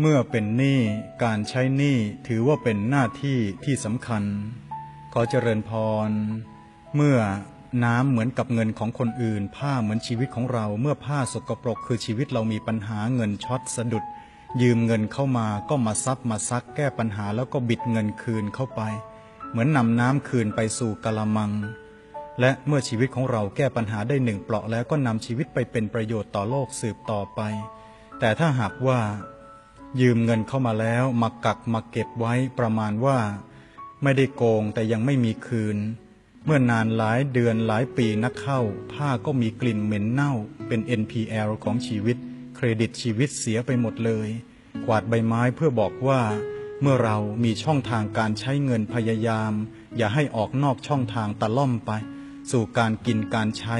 เมื่อเป็นหนี้การใช้หนี้ถือว่าเป็นหน้าที่ที่สำคัญ ขอเจริญพร เมื่อน้ำเหมือนกับเงินของคนอื่น ผ้าเหมือนชีวิตของเรา เมื่อผ้าสกปรกคือชีวิตเรามีปัญหาเงินช็อตสะดุด ยืมเงินเข้ามาก็มาซับมาซักแก้ปัญหาแล้วก็บิดเงินคืนเข้าไป เหมือนนำน้ำคืนไปสู่กะละมัง และเมื่อชีวิตของเราแก้ปัญหาได้หนึ่งเปราะแล้วก็นำชีวิตไปเป็นประโยชน์ต่อโลกสืบต่อไป แต่ถ้าหากว่า ยืมเงินเข้ามาแล้วมากักมาเก็บไว้ประมาณว่า ไม่ได้โกงแต่ยังไม่มีคืน เมื่อนานหลายเดือนหลายปีนักเข้า ผ้าก็มีกลิ่นเหม็นเน่า เป็น NPL ของชีวิต เครดิตชีวิตเสียไปหมดเลย กวาดใบไม้เพื่อบอกว่า เมื่อเรามีช่องทางการใช้เงินพยายาม อย่าให้ออกนอกช่องทางตะล่อมไป สู่การกินการใช้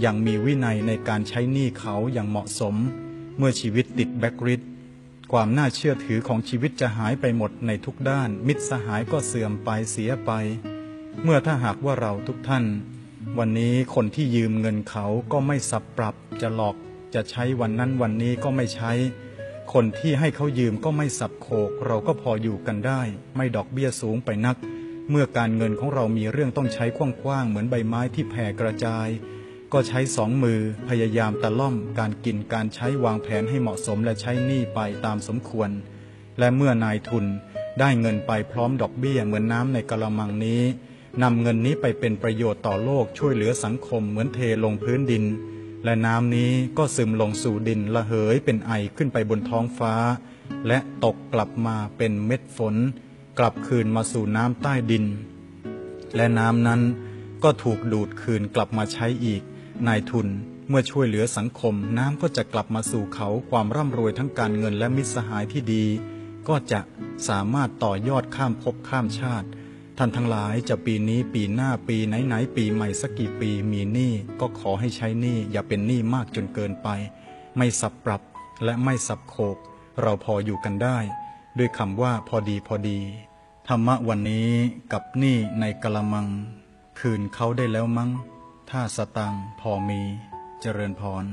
อย่างมีวินัยในการใช้หนี้เขาอย่างเหมาะสม เมื่อชีวิตติดแบ็กริด ความน่าเชื่อถือของชีวิตจะหายไปหมดในทุกด้าน มิตรสหายก็เสื่อมไปเสียไป เมื่อถ้าหากว่าเราทุกท่าน วันนี้คนที่ยืมเงินเขาก็ไม่สับปรับจะหลอกจะใช้วันนั้นวันนี้ก็ไม่ใช้ คนที่ให้เขายืมก็ไม่สับโขก เราก็พออยู่กันได้ ไม่ดอกเบี้ยสูงไปนัก เมื่อการเงินของเรามีเรื่องต้องใช้กว้างๆเหมือนใบไม้ที่แผ่กระจาย ก็ใช้สองมือพยายามตะล่อมการกินการใช้วางแผนให้เหมาะสมและใช้หนี้ไปตามสมควร และเมื่อนายทุนได้เงินไปพร้อมดอกเบี้ยเหมือนน้ำในกระมังนี้นำเงินนี้ไปเป็นประโยชน์ต่อโลกช่วยเหลือสังคมเหมือนเทลงพื้นดิน และน้ำนี้ก็ซึมลงสู่ดินระเหยเป็นไอขึ้นไปบนท้องฟ้า และตกกลับมาเป็นเม็ดฝน กลับคืนมาสู่น้ำใต้ดิน และน้ำนั้นก็ถูกดูดคืนกลับมาใช้อีก นายทุนเมื่อช่วยเหลือสังคมน้ำก็จะกลับมาสู่เขาความร่ำรวยทั้งการเงินและมิตรสหายที่ดี ก็จะสามารถต่อยอดข้ามภพข้ามชาติ ท่านทั้งหลายจะปีนี้ปีหน้าปีไหนๆปีใหม่สักกี่ปีมีหนี้ก็ขอให้ใช้หนี้อย่าเป็นหนี้มากจนเกินไป ไม่สับปรับและไม่สับโขก เราพออยู่กันได้ ด้วยคำว่าพอดีพอดี ธรรมะวันนี้กับหนี้ในกะละมัง คืนเขาได้แล้วมั้ง ถ้าสตังพอมีเจริญพร